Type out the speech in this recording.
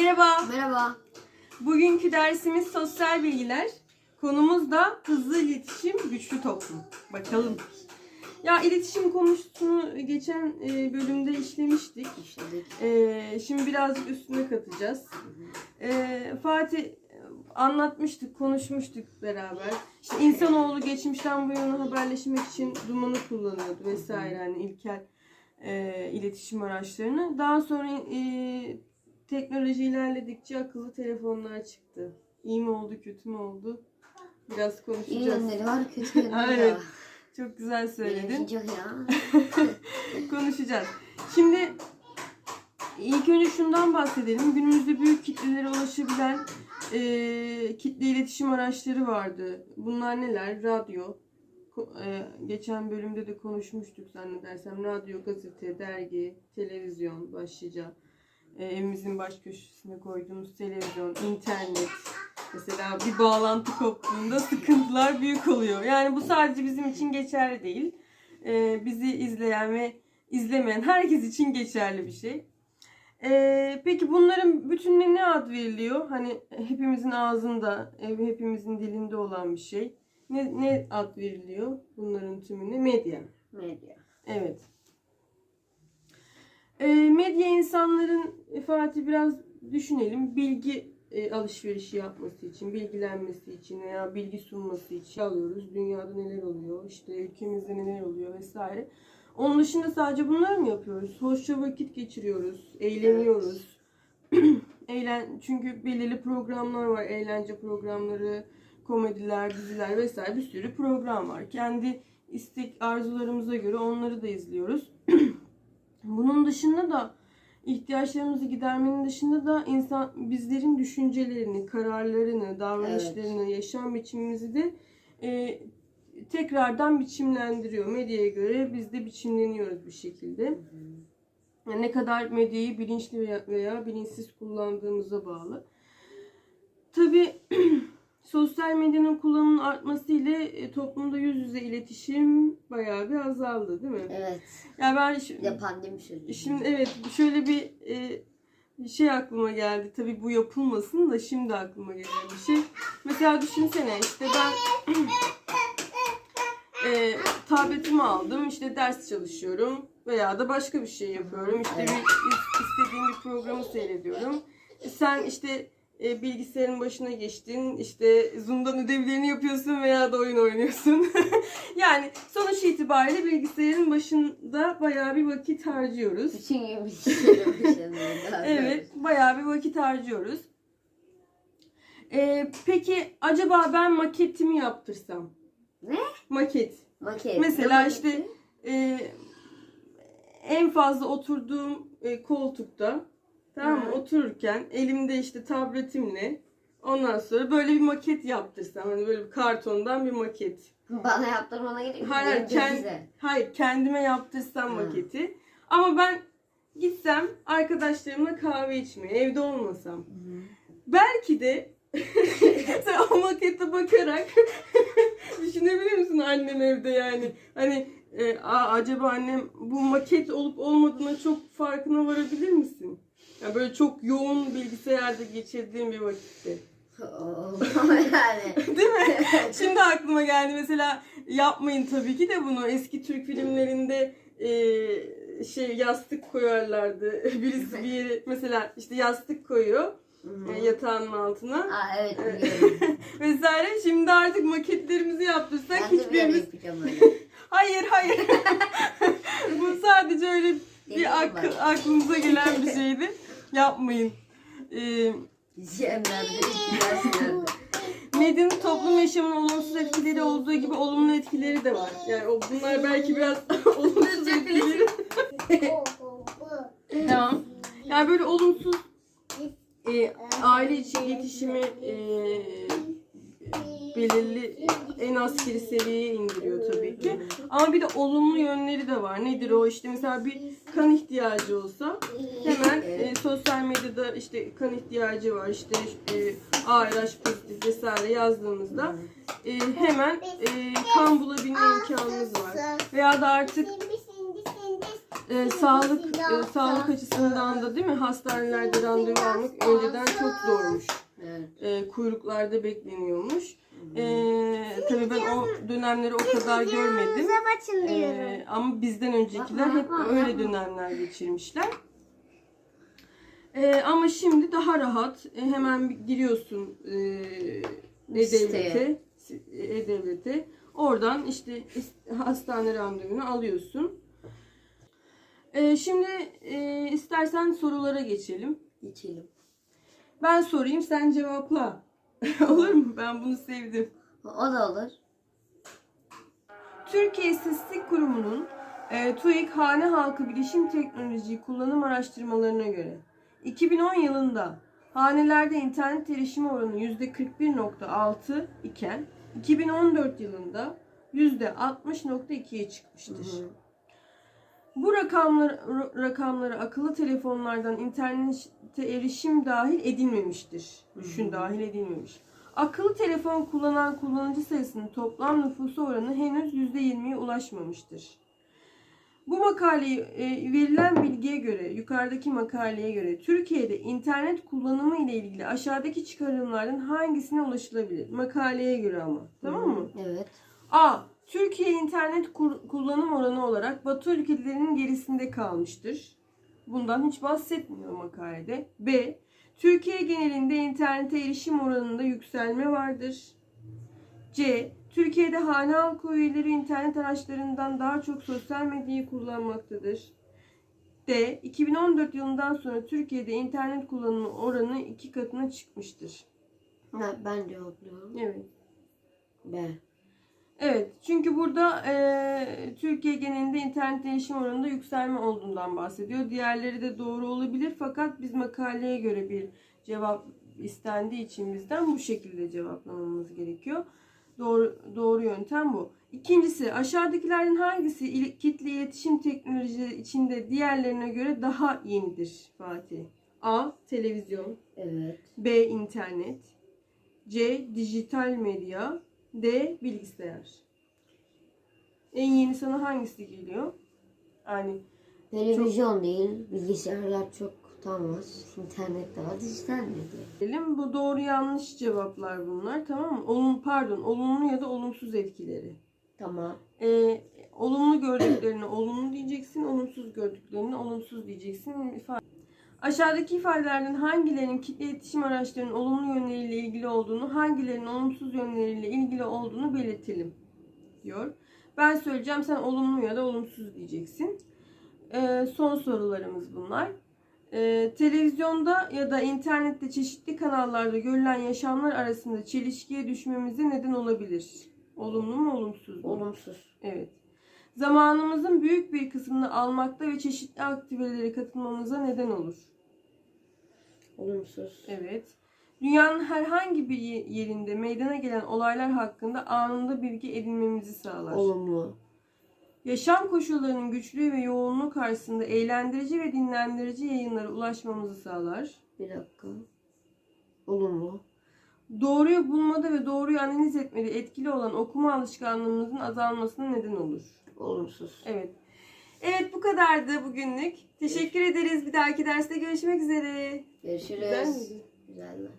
Merhaba. Merhaba. Bugünkü dersimiz sosyal bilgiler. Konumuz da hızlı iletişim, güçlü toplum. Bakalım. Ya iletişim konusunu geçen e, bölümde işlemiştik. İşledik. E, şimdi birazcık üstüne katacağız. E, Fatih anlatmıştık, konuşmuştuk beraber. İşte insanoğlu geçmişten bu yana haberleşmek için dumanı kullanıyordu vesaire hani ilkel e, iletişim araçlarını. Daha sonra e, teknoloji ilerledikçe akıllı telefonlar çıktı. İyi mi oldu, kötü mü oldu? Biraz İyi konuşacağız. yönleri var, kötü yönleri Evet, var. Çok güzel söyledin. için çok ya. Konuşacağız. Şimdi ilk önce şundan bahsedelim. Günümüzde büyük kitlelere ulaşabilen e, kitle iletişim araçları vardı. Bunlar neler? Radyo. E, geçen bölümde de konuşmuştuk zannedersem. Radyo, gazete, dergi, televizyon başlıca. E, evimizin baş köşesine koyduğumuz televizyon, internet. Mesela bir bağlantı koptuğunda sıkıntılar büyük oluyor. Yani bu sadece bizim için geçerli değil. E, bizi izleyen ve izlemeyen herkes için geçerli bir şey. E, peki bunların bütününe ne ad veriliyor? Hani hepimizin ağzında, e, hepimizin dilinde olan bir şey. Ne, ne ad veriliyor bunların tümüne? Medya. Medya. Evet. E, medya insanların e, Fatih biraz düşünelim bilgi e, alışverişi yapması için, bilgilenmesi için veya bilgi sunması için alıyoruz. Dünyada neler oluyor, işte ülkemizde neler oluyor vesaire. Onun dışında sadece bunları mı yapıyoruz? Hoşça vakit geçiriyoruz, eğleniyoruz. Eğlen çünkü belirli programlar var, eğlence programları, komediler, diziler vesaire bir sürü program var. Kendi istek arzularımıza göre onları da izliyoruz. Bunun dışında da ihtiyaçlarımızı gidermenin dışında da insan bizlerin düşüncelerini, kararlarını, davranışlarını, yaşam biçimimizi de e, tekrardan biçimlendiriyor. Medyaya göre biz de biçimleniyoruz bir şekilde. Yani ne kadar medyayı bilinçli veya, veya bilinçsiz kullandığımıza bağlı. Tabii sosyal medyanın kullanımının artması ile e, toplumda yüz yüze iletişim bayağı bir azaldı değil mi? Evet. Ya ben Bir de pandemi süreci. Şimdi evet şöyle bir e, şey aklıma geldi. Tabii bu yapılmasın da şimdi aklıma gelen bir şey. Mesela düşünsene işte ben e, tabletimi aldım işte ders çalışıyorum veya da başka bir şey yapıyorum. İşte bir is- istediğim bir programı seyrediyorum. E, sen işte e, bilgisayarın başına geçtin. işte Zoom'dan ödevlerini yapıyorsun veya da oyun oynuyorsun. yani sonuç itibariyle bilgisayarın başında bayağı bir vakit harcıyoruz. Bütün gün şey yapmışım. Evet, bayağı bir vakit harcıyoruz. Ee, peki acaba ben maketimi yaptırsam? Ne? Maket. Maket. Mesela Ne işte maketi? e, en fazla oturduğum e, koltukta tamam mı? Otururken elimde işte tabletimle ondan sonra böyle bir maket yaptırsam hani böyle bir kartondan bir maket. Bana yaptırmana gerek yok. Hayır, Benim kend-. Hayır kendime yaptırsam Hı. maketi. Ama ben gitsem arkadaşlarımla kahve içmeye evde olmasam. Belki de sen o makete bakarak düşünebilir misin annem evde yani? Hani e, "Aa, acaba annem bu maket olup olmadığına çok farkına varabilir misin? Yani böyle çok yoğun bilgisayarda geçirdiğim bir vakitte. Oo, yani. Değil mi? Şimdi aklıma geldi mesela yapmayın tabii ki de bunu eski Türk filmlerinde e, şey yastık koyarlardı. Birisi bir yere mesela işte yastık koyuyor Hı. e, yatağın altına Aa evet biliyorum. vesaire. Şimdi artık maketlerimizi yaptırsak ben de hiçbirimiz yapacağım öyle. hayır hayır bu sadece öyle bir ak- bak. aklımıza gelen bir şeydi. Yapmayın. E, Yemlerde, içkilerlerde. Medyanın toplum yaşamına olumsuz etkileri olduğu gibi olumlu etkileri de var. Yani o bunlar belki biraz olumsuz etkileri. tamam. Yani böyle olumsuz e, aile içi iletişimi e, belirli en askeri seviyeye indiriyor tabii ki. Ama bir de olumlu yönleri de var. Nedir o? İşte mesela bir kan ihtiyacı olsa hemen e, sosyal medyada işte kan ihtiyacı var işte e, ARH pozitif vesaire yazdığımızda e, hemen e, kan bulabilme imkanımız var. Veya da artık e, sağlık e, sağlık açısından da değil mi hastanelerde randevu almak önceden çok zormuş. Evet. E, kuyruklarda bekleniyormuş. E, tabii ben o dönemleri o kadar görmedim. açın E, ama bizden öncekiler hep öyle dönemler geçirmişler. E, ama şimdi daha rahat. E, hemen bir giriyorsun e, e-devlete. E-devlete. Oradan işte hastane randevunu alıyorsun. E, şimdi e, istersen sorulara geçelim. İçelim. Ben sorayım sen cevapla. Olur mu? Ben bunu sevdim. O da olur. Türkiye İstatistik Kurumu'nun e, TÜİK Hane Halkı Bilişim Teknoloji Kullanım Araştırmalarına göre 2010 yılında hanelerde internet erişimi oranı %41.6 iken 2014 yılında %60.2'ye çıkmıştır. Hı hı. Bu rakamlar, rakamlara akıllı telefonlardan internete erişim dahil edilmemiştir. Düşün dahil edilmemiş. Akıllı telefon kullanan kullanıcı sayısının toplam nüfusu oranı henüz %20'ye ulaşmamıştır. Bu makaleyi e, verilen bilgiye göre, yukarıdaki makaleye göre Türkiye'de internet kullanımı ile ilgili aşağıdaki çıkarımlardan hangisine ulaşılabilir? Makaleye göre ama. Tamam mı? Evet. A. Türkiye internet kullanım oranı olarak Batı ülkelerinin gerisinde kalmıştır. Bundan hiç bahsetmiyor makalede. B. Türkiye genelinde internete erişim oranında yükselme vardır. C. Türkiye'de hane halkı üyeleri internet araçlarından daha çok sosyal medyayı kullanmaktadır. D. 2014 yılından sonra Türkiye'de internet kullanımı oranı iki katına çıkmıştır. Ha, ben cevaplıyorum. Evet. B. Evet, çünkü burada eee, Türkiye genelinde internet erişim oranında yükselme olduğundan bahsediyor. Diğerleri de doğru olabilir fakat biz makaleye göre bir cevap istendiği için bizden bu şekilde cevaplamamız gerekiyor. Doğru doğru yöntem bu. İkincisi, aşağıdakilerden hangisi il- kitle iletişim teknolojileri içinde diğerlerine göre daha yenidir Fatih? A. Televizyon Evet. B. internet C. Dijital medya D. Bilgisayar En yeni sana hangisi geliyor? Yani Televizyon değil, bilgisayarlar çok tutamaz. İnternet daha dijital medya. diyelim bu doğru yanlış cevaplar bunlar tamam mı? Olum, pardon olumlu ya da olumsuz etkileri. Tamam. Ee, olumlu gördüklerine olumlu diyeceksin, olumsuz gördüklerine olumsuz diyeceksin. İfa- Aşağıdaki ifadelerden hangilerinin kitle iletişim araçlarının olumlu yönleriyle ilgili olduğunu, hangilerinin olumsuz yönleriyle ilgili olduğunu belirtelim diyor. Ben söyleyeceğim sen olumlu ya da olumsuz diyeceksin. Ee, son sorularımız bunlar. Ee, televizyonda ya da internette çeşitli kanallarda görülen yaşamlar arasında çelişkiye düşmemize neden olabilir. Olumlu mu olumsuz mu? Olumsuz. Evet. Zamanımızın büyük bir kısmını almakta ve çeşitli aktivitelere katılmamıza neden olur. Olumsuz. Evet. Dünyanın herhangi bir ye- yerinde meydana gelen olaylar hakkında anında bilgi edinmemizi sağlar. Olumlu. Yaşam koşullarının güçlüğü ve yoğunluğu karşısında eğlendirici ve dinlendirici yayınlara ulaşmamızı sağlar. Bir dakika. Olumlu. Doğruyu bulmada ve doğruyu analiz etmede etkili olan okuma alışkanlığımızın azalmasına neden olur. Olumsuz. Evet. Evet bu kadardı bugünlük. Teşekkür ederiz. Bir dahaki derste görüşmek üzere. Görüşürüz. Güzel miydi? Güzeller.